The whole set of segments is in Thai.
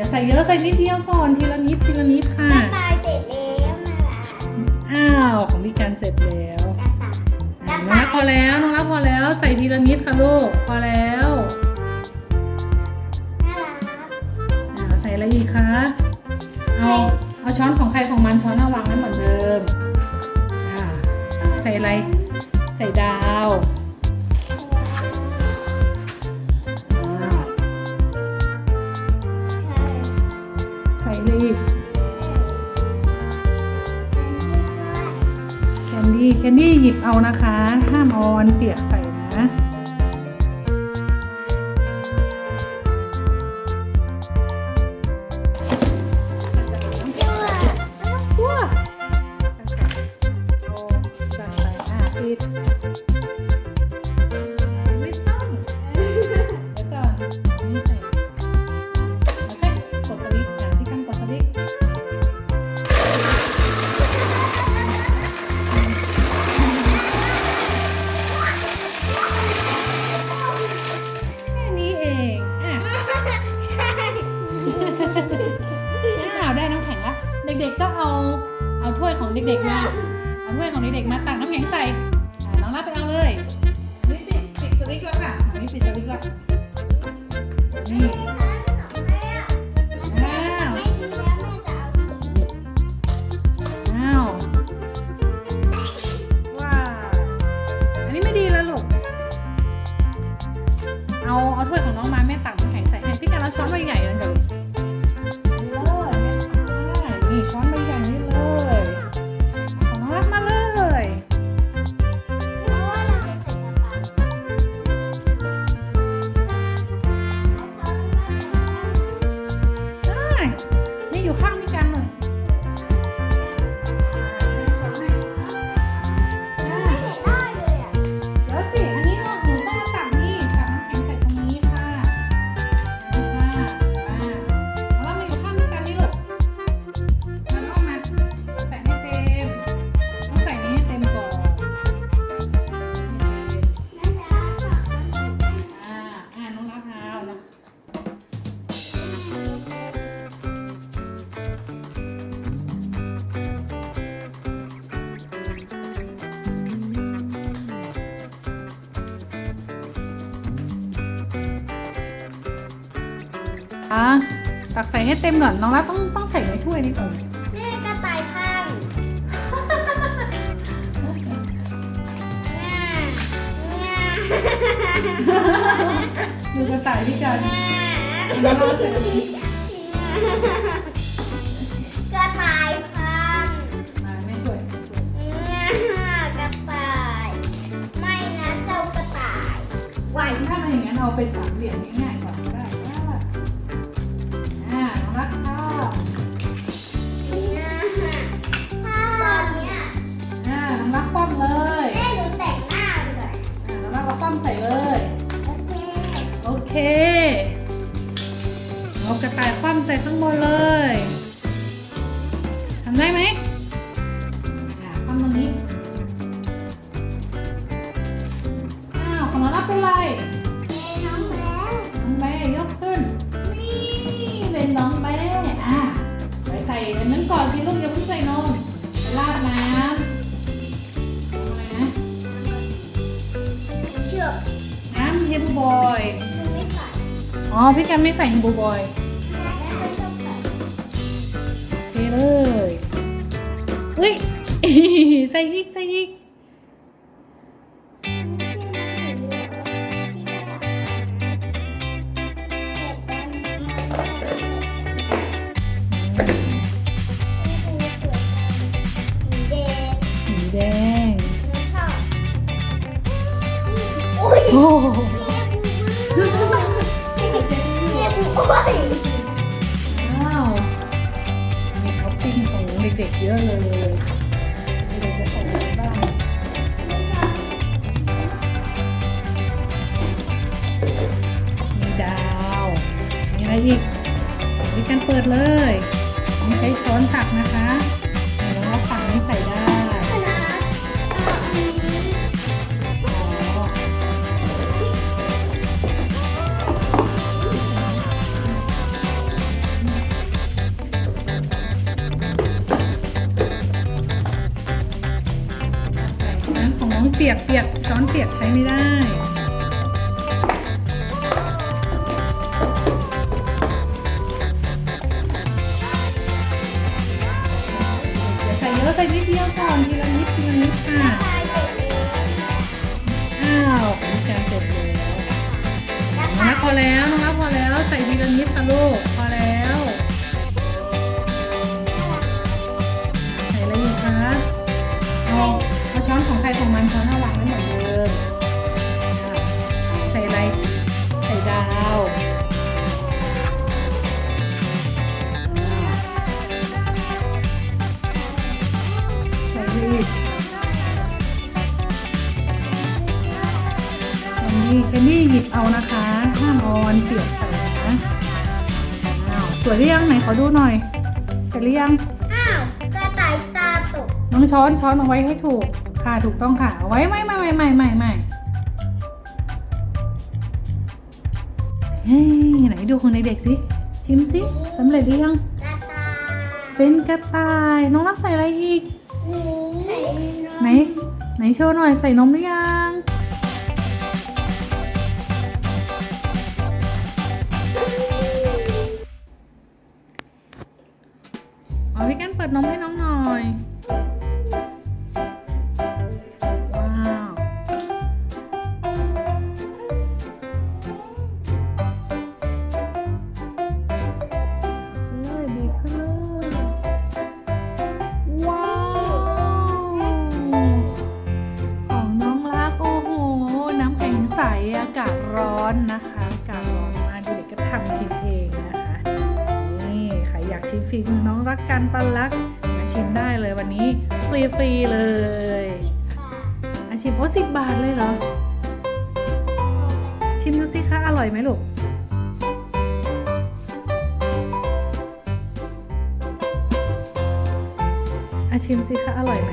อย่าใส่เยอะใส่นิดเดียวก่อนทีละนิดทีละนิดค่ะกระต่ายเสร็จแล้วมาละอ้าวของพี่การเสร็จแล้วกระต่ายอะน้องรักพอแล้วน้องรักพอแล้วใส่ทีละนิดค่ะลูกพอแล้วน่ารัก อ่าใส่อะไรอีกคะเอาเอาช้อนของใครของมันช้อนเอาวางไว้เหมือนเดิมอ่าใส่อะไรใส่ดาว ดี้แคนดี้หยิบเอานะคะ ห้ามเอาอันเปียกใส่นะตัวว้าเอาใส่ใส่อะปิด ของเด็กๆมาเอาถ้วยของเด็กๆมาตักน้ำแข็งใส่อ่าน้องรับไปเอาเลยนี่ปิดปิดสวิตช์แล้วค่ะนี่ปิดสวิตช์แล้วนี่ ตักใส่ให้เต็มก่อน น้องรักต้องต้องใส่ในถ้วยนี้ก่อนดูกระต่ายพี่กันแล้วเราใส่อันนี้กระต่ายพังมาไม่ช่วยไม่ช่วยกระต่าย ไม่นะเจ้ากระต่ายไหวถ้ามาอย่างนั้นเอาเป็นสามเหลี่ยมง่ายๆก่อน ส่ข้างบนเลยทำได้ไหมอ่าคว่ำตรงนี้อ้าวของเรารับเป็นไรน้องแล้วน้องแม่ยกขึ้นนี่เป็นน้องแม่อะไปใส่อันนั้นก่อนสิลูกอย่าเพิ่งใส่นมไปราดน้ำอะไรนะเชื่อน้ำเฮบูบอยหนูไม่ใส่อ๋อพี่กันไม่ใส่เฮบูบอย เทเลย อุ้ยใส่อีก ใส่อีก อะเลยเด็กๆจะใส่อะไรบ้างมีดาว มีอะไรอีกมีการเปิดเลยมีใช้ช้อนตักนะคะ ปียกเปียกช้อนเปียกใช้ไม่ได้เดี๋ยวใส่เยอะใส่นิดเดียวก่อนทีละนิดทีละนิดค่ะอ้าวมีการเสร็จแล้วน้องรักพอแล้วน้องรักพอแล้ว บเอานะคะห้ามเออนเปียกใส่นะอ้าวสวยหรือยังไหนขอดูหน่อยเสร็จหรือยังอ้าวกระต่ายตาตกน้องช้อนช้อนเอาไว้ให้ถูกค่ะถูกต้องค่ะเอาไว้ไม่ไม่ไม่ไม่ไม่ไม่เฮ้ยไหนดูของเด็กๆสิชิมสิสำเร็จหรือยังกระต่ายเป็นกระต่ายน้องรักใส่อะไรอีกใส่ไหนไหนโชว์หน่อยใส่นมหรือยัง อาพี่กันเปิดนมให้น้องหน่อย กกันปันรักมาชิมได้เลยวันนี้ฟรีๆเลยอาชิมโอ้สิบบาทเลยเหรอ ชิมดูสิคะอร่อยไหมลูกอาชิมสิคะอร่อยไหม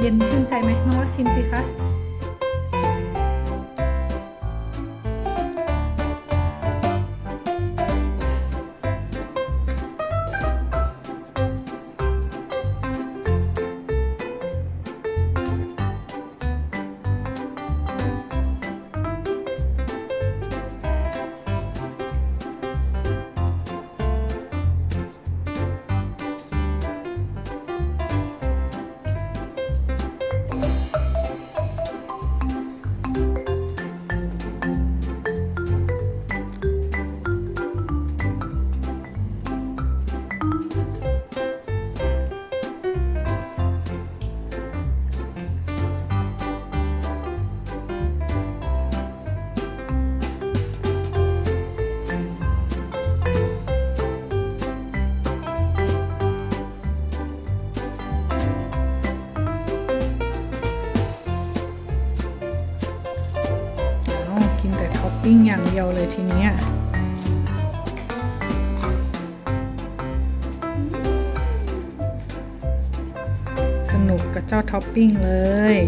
เย็นชื่นใจไหมน้องรักชิมสิคะ ดียวเลยทีเนี้ยสนุกกับเจ้าท็อปปิ้งเลย